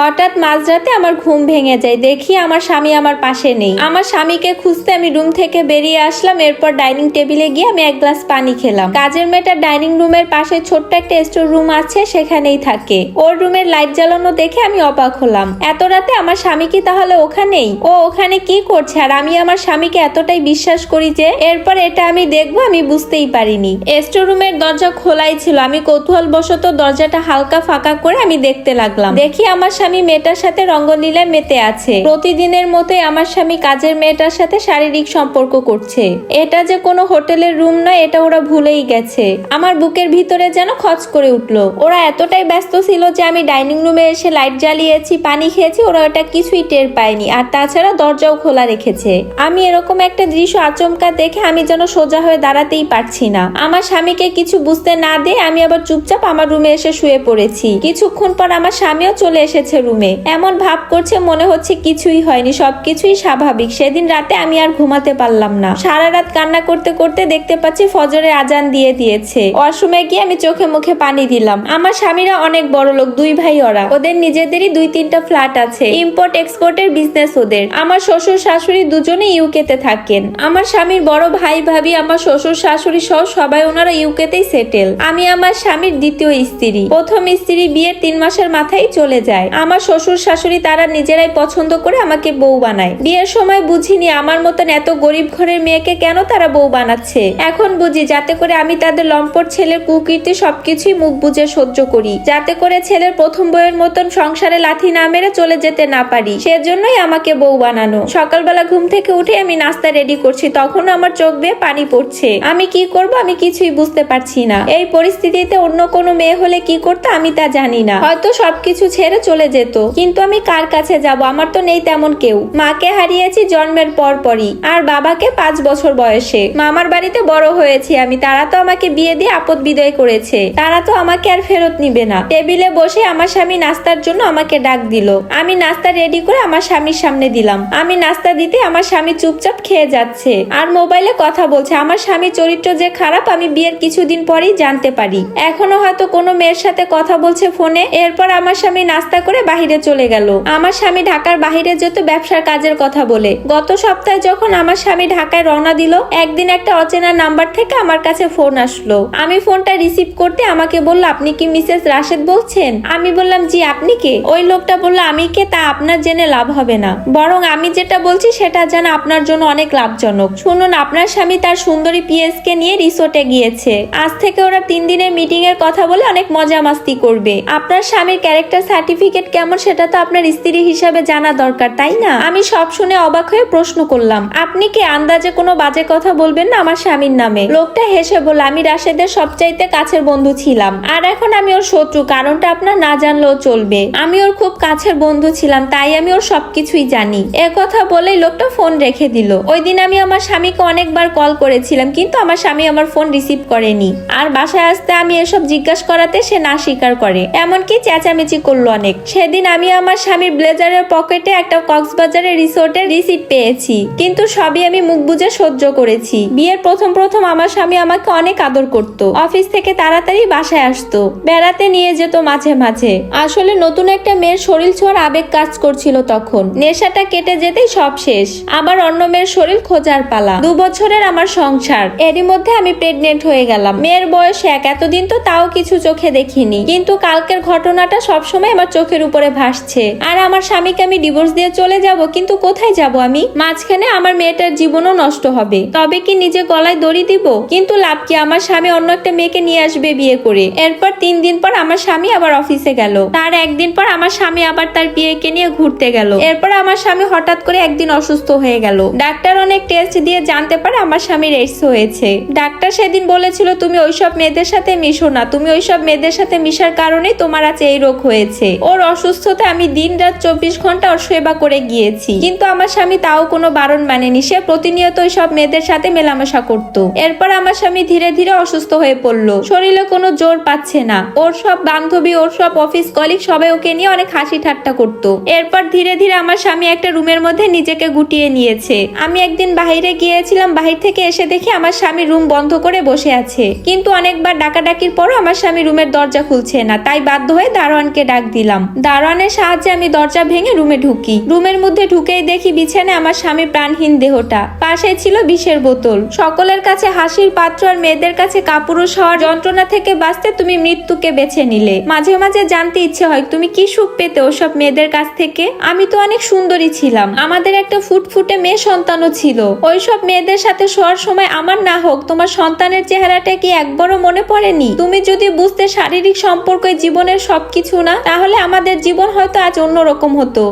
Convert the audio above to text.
হঠাৎ মাঝরাতে আমার ঘুম ভেঙে যায়। দেখি আমার স্বামী আমার পাশে নেই। আমার স্বামীকে খুঁজতে আমি রুম থেকে বেরিয়ে আসলাম, এরপর ডাইনিং টেবিলে গিয়ে আমি এক গ্লাস পানি খেলাম। কাজের মেয়েটা ডাইনিং রুমের পাশে ছোট্ট একটা স্টোর রুম আছে, সেখানেই থাকে। ওর রুমের লাইট জ্বালানো দেখে আমি অবাক হলাম। এত রাতে আমার স্বামী কি তাহলে ওখানেই? ও ওখানে কি করছে? আর আমি আমার স্বামীকে এতটাই বিশ্বাস করি যে, এরপর এটা আমি দেখব, আমি বুঝতেই পারিনি। স্টোর রুমের দরজা খোলাই ছিল। আমি কৌতূহল বশত দরজাটা হালকা ফাঁকা করে আমি দেখতে লাগলাম। দেখি আমার স্বামী মেয়েটার সাথে রঙ্গলীলায় মেতে আছে। প্রতিদিনের মতোই আমার স্বামী কাজের মেয়েটার সাথে শারীরিক সম্পর্ক করছে। এটা যে কোনো হোটেলের রুম নয়, এটা ওরা ভুলেই গেছে। আমার বুকের ভিতরে যেন খচ করে উঠল। ওরা এতটাই ব্যস্ত ছিল যে আমি ডাইনিং রুমে এসে লাইট জ্বালিয়েছি, পানি খেয়েছি, ওরা ওটা কিছুই টের পায়নি। আর তাছাড়া দরজাও খোলা রেখেছে। আমি এরকম একটা দৃশ্য আচমকা দেখে আমি যেন সোজা হয়ে দাঁড়াতেই পারছি না। আমার স্বামীকে কিছু বুঝতে না দিয়ে আমি আবার চুপচাপ আমার রুমে এসে শুয়ে পড়েছি। কিছুক্ষণ পর আমার স্বামীও চলে এসেছে রুমে। এমন ভাব করছে মনে হচ্ছে কিছুই হয়নি, সবকিছুই স্বাভাবিক। সেদিন রাতে আমি আর ঘুমাতে পারলাম না। সারা রাত কান্না করতে করতে দেখতে পাচ্ছি ফজরের আজান দিয়ে দিয়েছে। ওয়াশরুমে গিয়ে আমি চোখে মুখে পানি দিলাম। আমার স্বামীরা অনেক বড় লোক, দুই ভাই ওরা। ওদের নিজেদেরই দুই তিনটা ফ্ল্যাট আছে। ইম্পোর্ট, এক্সপোর্টের বিজনেস ওদের। আমার শ্বশুর শাশুড়ি দুজনে ইউকেতে থাকেন। আমার স্বামীর বড় ভাই ভাবি, আমার শ্বশুর শাশুড়ি সহ সবাই ওনারা ইউকেতেই সেটেল। আমি আমার স্বামীর দ্বিতীয় স্ত্রী। প্রথম স্ত্রী বিয়ের তিন মাসের মাথায় চলে যায়। আমার শ্বশুর শাশুড়ি তারা নিজেরাই পছন্দ করে আমাকে বউ বানায়। বিয়ের সময় বুঝিনি আমার মতন এত গরিব ঘরের মেয়েকে কেন তারা বউ বানাচ্ছে। এখন বুঝি যাতে করে আমি তাদের লম্পট, ছেলের কুকীর্তি সবকিছুই মুখ বুঝে সহ্য করি। যাতে করে ছেলের প্রথম বইয়ের মতন সংসারে লাথি না মেরে চলে যেতে না পারি। সেজন্যই আমাকে বউ বানানো। সকালবেলা ঘুম থেকে উঠে আমি নাস্তা রেডি করছি। তখন আমার চোখ বেয়ে পানি পড়ছে। আমি কি করব আমি কিছুই বুঝতে পারছি না। এই পরিস্থিতিতে অন্য কোনো মেয়ে হলে কি করতে আমি তা জানি না। হয়তো সবকিছু ছেড়ে চলে যেত। কিন্তু আমি কার কাছে যাব? আমার তো নেই তেমন কেউ। মাকে হারিয়েছি জন্মের পর পরই আর বাবাকে পাঁচ বছর বয়সে। মামার বাড়িতে বড় হয়েছি আমি। তারা তো আমাকে বিয়ে দিয়ে আপদ বিদায় করেছে। তারা তো আমাকে আর ফেরত নিবে না। টেবিলে বসে আমার স্বামী নাস্তার জন্য আমাকে ডাক দিল। আমি নাস্তা রেডি করে আমার স্বামীর সামনে দিলাম। আমি নাস্তা দিতে আমার স্বামী চুপচাপ খেয়ে যাচ্ছে। আর মোবাইলে কথা বলছে। আমার স্বামী চরিত্র যে খারাপ, আমি বিয়ের কিছুদিন পরেই জানতে পারি। এখনও হয়তো কোনো মেয়ের সাথে কথা বলছে ফোনে। এরপর আমার স্বামী নাস্তা করে বাহিরে চলে গেল। আমার স্বামী ঢাকার বাহিরে যেত ব্যবসার কাজের কথা বলে। গত সপ্তাহে যখন আমার স্বামী ঢাকায় রওনা দিল, একদিন একটা অচেনা নাম্বার থেকে আমার কাছে ফোন আসলো। আমি ফোনটা রিসিভ করতে আমাকে বলল, আপনি কি মিসেস রাশেদ বলছেন? আমি বললাম, জি, আপনি কে? ওই লোকটা বলল, আমি কে? তা আপনার জেনে লাভ হবে না। বরং আমি যেটা বলছি, সেটা যেন আপনার জন্য অনেক লাভজনক। শুনুন, আপনার স্বামী তার সুন্দরী পিএস কে নিয়ে রিসোর্টে গিয়েছে। আজ থেকে ওরা তিন দিনের মিটিং এর কথা বলে অনেক মজা মাস্তি করবে। আপনার স্বামীর ক্যারেক্টার সার্টিফিকেট কেমন সেটা তো আপনার স্ত্রী হিসাবে জানা দরকার, তাই না? আমি সব শুনে অবাক হয়ে প্রশ্ন করলাম, আপনি কি আন্দাজে কোনো বাজে কথা বলবেন না আমার স্বামীর নামে? লোকটা হেসে বলল, আমি রাশেদের সবচাইতে কাছের বন্ধু ছিলাম। আর এখন আমি ওর শত্রু, কারণটা আপনার না জানলেও চলবে। আমি ওর খুব কাছের বন্ধু ছিলাম, তাই আমি ওর সবকিছুই জানি। এ কথা বলে লোকটা ফোন রেখে দিল। ওই দিন আমি আমার স্বামীকে অনেকবার কল করেছিলাম, কিন্তু আমার স্বামী আমার ফোন রিসিভ করেনি। আর বাসায় আসতে আমি এসব জিজ্ঞাসা করাতে সে না স্বীকার করে, এমনকি চেঁচামেচি করল অনেক। সেদিন আমি আমার স্বামীর ব্লেজারের পকেটে একটা কক্সবাজারের রিসোর্টের রিসিপ্ট পেয়েছি। কিন্তু সবই আমি মুখ বুজে সহ্য করেছি। বিয়ের প্রথম প্রথম আমার স্বামী আমাকে অনেক আদর করত। অফিস থেকে তাড়াতাড়ি বাসায় আসতো। বেড়াতে নিয়ে যেত মাঝে মাঝে। আসলে নতুন একটা মেয়ের শরীর ছোঁয়ার আবেগ কাজ করছিল তখন। নেশাটা কেটে যেতেই সব শেষ। আবার অন্য মেয়ের শরীর খোঁজার পালা। দু বছরের আমার সংসার। এরই মধ্যে আমি প্রেগনেন্ট হয়ে গেলাম। মেয়ের বয়স এক। এতদিন তো তাও কিছু চোখে দেখিনি। কিন্তু কালকের ঘটনাটা সবসময় আমার চোখের উপরে ভাসছে। আর আমার স্বামীকে আমি ডিভোর্স দিয়ে চলে যাব, কিন্তু কোথায় যাব আমি? মাঝখানে আমার মেয়েটার জীবনও নষ্ট হবে। তবে কি নিজে গলায় দড়ি দিব? কিন্তু লাভ কি, আমার স্বামী অন্য একটা মেয়েকে নিয়ে আসবে বিয়ে করে। এরপর তিন দিন পর আমার স্বামী আবার অফিসে গেল। তার একদিন পর আমার স্বামী আবার তার বিয়েকে নিয়ে ঘুরতে গেল। এরপর আমার স্বামী হঠাৎ করে একদিন অসুস্থ হয়ে গেল। ডাক্তার অনেক টেস্ট দিয়ে জানতে পারে আমার স্বামীর এইডস হয়েছে। ডাক্তার সেদিন বলেছিল, তুমি ওইসব মেয়েদের সাথে মিশো না। তুমি ওইসব মেয়েদের সাথে মিশার কারণে তোমার আজ এই রোগ হয়েছে। ওর অসুস্থতা, আমি দিন রাত চব্বিশ ঘণ্টা ওর সেবা করে গিয়েছি। কিন্তু আমার স্বামী তাও কোনো বারণ মানেনি। সে প্রতিনিয়ত ওইসব মেয়েদের সাথে মেলামেশা করত। এরপর আমার স্বামী ধীরে ধীরে অসুস্থ হয়ে পড়ল। শরীরে কোনো জোর পাচ্ছে না। ওর সব বান্ধবী, ওর সব অফিস কলিগ সবাই ওকে নিয়ে অনেক হাসি ঠাট্টা করতো। এরপর ধীরে ধীরে আমার স্বামী একটা রুমের মধ্যে নিজেকে গুটিয়ে নিয়েছে। আমি একদিন বাইরে গিয়েছিলাম, বাহির থেকে এসে দেখি আমার স্বামী রুম বন্ধ করে বসে আছে। কিন্তু অনেকবার ডাকাডাকির পরও আমার স্বামী রুমের দরজা খুলছে না। তাই বাধ্য হয়ে দারোয়ানকে ডাক দিলাম। দারোয়ানের সাহায্যে আমি দরজা ভেঙে রুমে ঢুকি। রুমের মধ্যে ঢুকেই দেখি বিছানায় আমার স্বামী প্রাণহীন দেহটা। পাশে ছিল বিষের বোতল। সকলের কাছে হাসির পাত্র আর মেয়েদের কাছে কাপুরুষ হওয়ার যন্ত্রণা থেকে বাঁচতে তুমি মৃত্যুকে বেছে নিলে। মাঝে মাঝে জানতে ইচ্ছে হয়, তুমি কি সুখ পেতে ওসব মেয়েদের কাছ থেকে? আমি তো অনেক সুন্দরী ছিলাম। আমাদের একটা ফুটফুটে মেয়ে সন্তানও ছিল। ওইসব মেয়েদের সাথে শোয়ার সময় আমার না হোক, তোমার সন্তানের চেহারাটা কি একবারও মনে পড়েনি? তুমি যদি বুঝতে শারীরিক সম্পর্কই জীবনের সবকিছু না, তাহলে আমাদের জীবন হয়তো আজ অন্যরকম হতো।